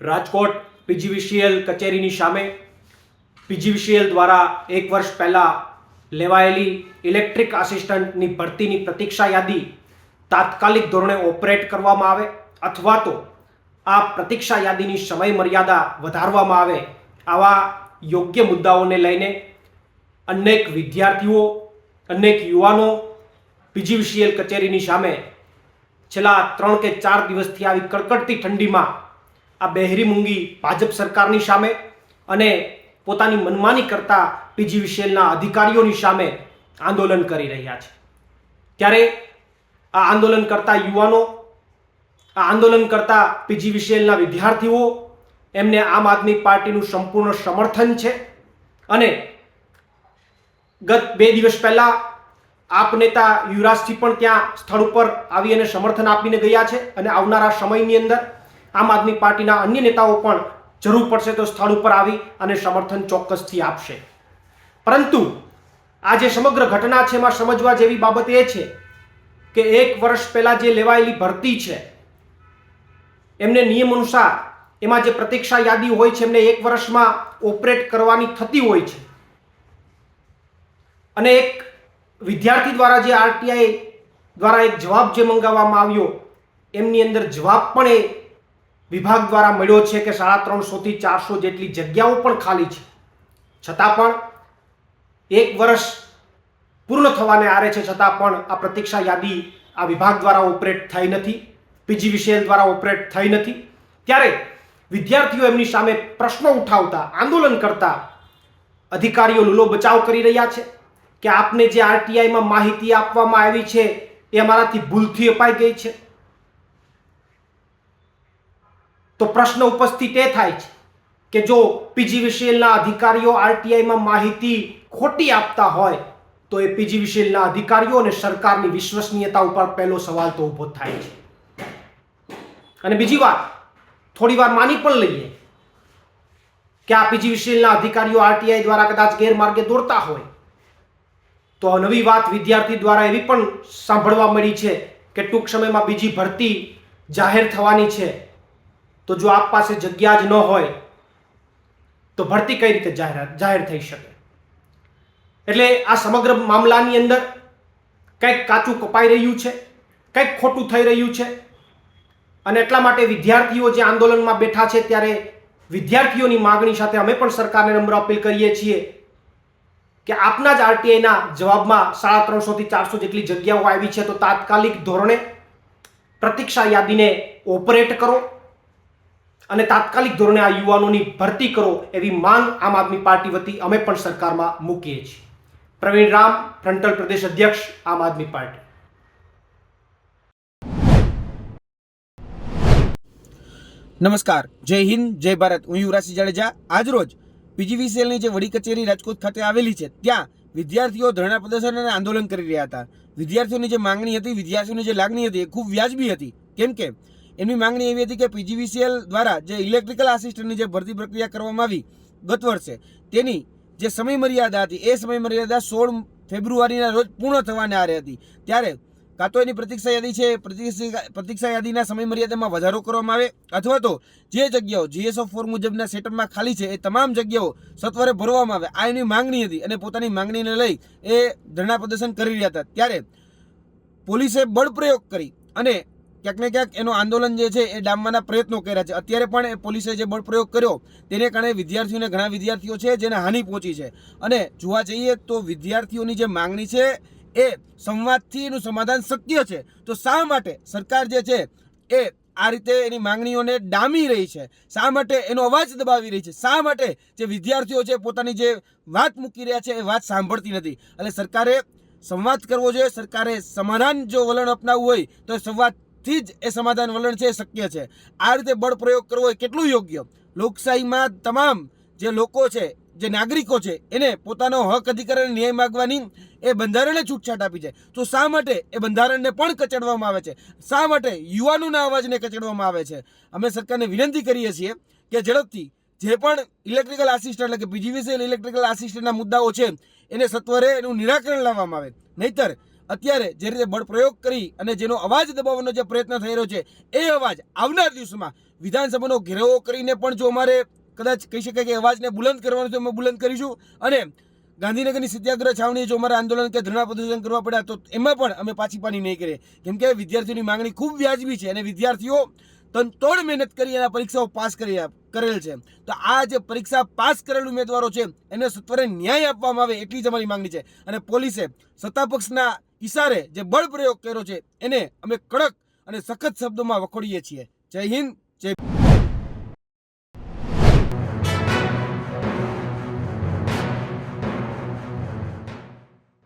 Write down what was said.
Rajkot PGVCL કચેરીની સામે PGVCL દ્વારા એક વર્ષ પહેલાં લેવાયેલી ઇલેક્ટ્રિક આસિસ્ટન્ટની ભરતીની પ્રતીક્ષા યાદી તાત્કાલિક ધોરણે ઓપરેટ કરવામાં આવે અથવા તો આ પ્રતીક્ષા યાદીની સમય મર્યાદા વધારવામાં આવે આવા યોગ્ય મુદ્દાઓને લઈને અનેક વિદ્યાર્થીઓ, અનેક યુવાનો પીજીવીસીએલ કચેરીની સામે છેલ્લા ત્રણ કે ચાર દિવસથી આવી કડકડતી ઠંડીમાં આ બહેરી મૂંગી ભાજપ સરકારની સામે અને પોતાની મનમાની કરતા પીજીવીસીએલના અધિકારીઓની સામે આંદોલન કરી રહ્યા છે. ત્યારે આ આંદોલન કરતા યુવાનો, આ આંદોલન કરતા પીજીવીસીએલના વિદ્યાર્થીઓ, એમને આમ આદમી પાર્ટીનું સંપૂર્ણ સમર્થન છે અને ગત બે દિવસ પહેલાં આપ નેતા યુવરાજસિંહ પણ ત્યાં સ્થળ ઉપર આવી અને સમર્થન આપીને ગયા છે અને આવનારા સમયની અંદર આમ આદમી પાર્ટીના અન્ય નેતાઓ પણ જરૂર પડશે તો સ્થળ ઉપર આવી અને સમર્થન ચોક્કસથી આપશે. પરંતુ આ જે સમગ્ર ઘટના છે એમાં સમજવા જેવી બાબત એ છે કે એક વર્ષ પહેલા જે લેવાયેલી ભરતી છે, એમને નિયમ અનુસાર એમાં જે પ્રતીક્ષા યાદી હોય છે, એમને એક વર્ષમાં ઓપરેટ કરવાની થતી હોય છે. અને એક વિદ્યાર્થી દ્વારા જે આરટીઆઈ દ્વારા એક જવાબ જે મંગાવવામાં આવ્યો, એમની અંદર જવાબ પણ એ વિભાગ દ્વારા મળ્યો છે કે સાડા ત્રણસોથી ચારસો જેટલી જગ્યાઓ પણ ખાલી છે. છતાં પણ એક વર્ષ પૂર્ણ થવાને આરે છે, છતાં પણ આ પ્રતીક્ષા યાદી આ વિભાગ દ્વારા ઓપરેટ થઈ નથી, પીજી પીજીવીસીએલ દ્વારા ઓપરેટ થઈ નથી. ત્યારે વિદ્યાર્થીઓ એમની સામે પ્રશ્નો ઉઠાવતા, આંદોલન કરતા અધિકારીઓ લૂલો બચાવ કરી રહ્યા છે કે આપને જે આરટીઆઈમાં માહિતી આપવામાં આવી છે એ અમારાથી ભૂલથી અપાઈ ગઈ છે. તો પ્રશ્ન ઉપસ્થિત એ થાય છે કે જો પીજીવીસીએલના અધિકારીઓ આરટીઆઈમાં માહિતી ખોટી આપતા હોય, તો એ પીજીવીસીએલના અધિકારીઓ અને સરકારની વિશ્વસનીયતા ઉપર પહેલો સવાલ તો ઊભો થાય છે. અને બીજી વાત, થોડી વાર માની પણ લઈએ કે આ પીજીવીસીએલના અધિકારીઓ આરટીઆઈ દ્વારા કદાચ ગેરમાર્ગે દોરતા હોય, તો આ નવી વાત વિદ્યાર્થી દ્વારા એવી પણ સાંભળવા મળી છે કે ટૂંક સમયમાં બીજી ભરતી જાહેર થવાની છે. તો જો આપ પાસે જગ્યા જ ન હોય, તો ભરતી કઈ રીતે જાહેર થઈ શકે? એટલે આ સમગ્ર મામલાની અંદર કંઈક કાચું કપાઈ રહ્યું છે, કંઈક ખોટું થઈ રહ્યું છે, અને એટલા માટે વિદ્યાર્થીઓ જે આંદોલનમાં બેઠા છે ત્યારે વિદ્યાર્થીઓની માગણી સાથે અમે પણ સરકારને નંબર અપીલ કરીએ છીએ કે આપના જ આરટીઆઈના જવાબમાં સાડા ત્રણસોથી ચારસો જેટલી જગ્યાઓ આવી છે, તો તાત્કાલિક ધોરણે પ્રતીક્ષા યાદીને ઓપરેટ કરો. અને તાત્કાલિક ધોરણે આ યુવાનોની ભરતી કરો એવી માંગ આમ આદમી પાર્ટી વતી અમે પણ સરકારમાં મૂકીએ છીએ. પ્રવીણ રામ, ફ્રન્ટલ પ્રદેશ અધ્યક્ષ, આમ આદમી પાર્ટી. નમસ્કાર, જય હિન્દ, જય ભારત. હું યુવરાજસિંહ જાડેજા. આજરોજ પીજીવીસીએલની જે વડી કચેરી રાજકોટ ખાતે આવેલી છે, ત્યાં વિદ્યાર્થીઓ ધરણા પ્રદર્શન અને આંદોલન કરી રહ્યા હતા. વિદ્યાર્થીઓની જે માંગણી હતી, વિદ્યાર્થીઓની જે લાગણી હતી, એ ખૂબ વ્યાજબી હતી. કેમ કે એમની માંગણી એવી હતી કે પીજીવીસીએલ દ્વારા જે ઇલેક્ટ્રિકલ આસિસ્ટન્ટની જે ભરતી પ્રક્રિયા કરવામાં આવી ગત વર્ષે, તેની જે સમય મર્યાદા હતી, એ સમય મર્યાદા સોળ ફેબ્રુઆરીના રોજ પૂર્ણ થવાને આરે હતી. ત્યારે કાં તો એની પ્રતીક્ષા યાદી છે, પ્રતીક્ષા યાદીના સમય મર્યાદામાં વધારો કરવામાં આવે, અથવા તો જે જગ્યાઓ જીએસઓ ફોર મુજબના સેટઅપમાં ખાલી છે, એ તમામ જગ્યાઓ સત્વરે ભરવામાં આવે. આ એની માંગણી હતી અને પોતાની માંગણીને લઈ એ ધરણા પ્રદર્શન કરી રહ્યા હતા. ત્યારે પોલીસે બળપ્રયોગ કરી અને ક્યાંક ને ક્યાંક એનું આંદોલન જે છે એ ડામવાના પ્રયત્નો કર્યા છે. અત્યારે પણ એ પોલીસે જે બળપ્રયોગ કર્યો, તેને કારણે વિદ્યાર્થીઓને ઘણા વિદ્યાર્થીઓ છે જેને હાનિ પહોંચી છે. અને જોવા જઈએ તો વિદ્યાર્થીઓની જે માંગણી છે એ સંવાદથી એનું સમાધાન શક્ય છે. તો શા માટે સરકાર જે છે એ આ રીતે એની માંગણીઓને ડામી રહી છે? શા માટે એનો અવાજ દબાવી રહી છે? શા માટે જે વિદ્યાર્થીઓ છે પોતાની જે વાત મૂકી રહ્યા છે એ વાત સાંભળતી નથી? એટલે સરકારે સંવાદ કરવો જોઈએ, સરકારે સમાધાન જો વલણ અપનાવવું હોય તો સંવાદથી જ એ સમાધાન વલણ છે, એ શક્ય છે. આ રીતે બળ પ્રયોગ કરવો એ કેટલું યોગ્ય? લોકશાહીમાં તમામ જે લોકો છે, જે નાગરિકો છે, એને પોતાનો હક, અધિકાર અને ન્યાય માગવાની એ બંધારણે છૂટછાટ આપી છે. તો શા માટે એ બંધારણને પણ કચડવામાં આવે છે? શા માટે યુવાનોના અવાજને કચડવામાં આવે છે? અમે સરકારને વિનંતી કરીએ છીએ કે ઝડપથી જે પણ ઇલેક્ટ્રિકલ આસિસ્ટન્ટ એટલે કે પીજીવીસીએલ ઇલેક્ટ્રિકલ આસિસ્ટન્ટના મુદ્દાઓ છે, એને સત્વરે એનું નિરાકરણ લાવવામાં આવે. નહીતર અત્યારે જે રીતે બળ પ્રયોગ કરી અને જેનો અવાજ દબાવવાનો જે પ્રયત્ન થઈ રહ્યો છે, એ અવાજ આવનાર દિવસોમાં વિધાનસભાનો ઘેરાવો કરીને પણ જો અમારે કદાચ કહી શકાય કે અવાજને બુલંદ કરવાનો તો અમે બુલંદ કરીશું. અને ગાંધીનગરની સત્યાગ્રહ છાવણી જો અમારા આંદોલન કે ધરણા પ્રદર્શન કરવા પડ્યા, તો એમાં પણ અમે પાછી પાની નહીં કરીએ. કેમ કે વિદ્યાર્થીઓની માંગણી ખૂબ વ્યાજબી છે અને વિદ્યાર્થીઓ તનતોડ મહેનત કરી અને પરીક્ષાઓ પાસ કરી કરેલ છે. તો આ જે પરીક્ષા પાસ કરેલ ઉમેદવારો છે, એને સત્વરે ન્યાય આપવામાં આવે એટલી જ અમારી માંગણી છે. અને પોલીસે સત્તાપક્ષના ઈશારે જે બળ પ્રયોગ કર્યો છે, એને અમે કડક અને સખત શબ્દોમાં વખોડીએ છીએ. જય હિન્દ, જય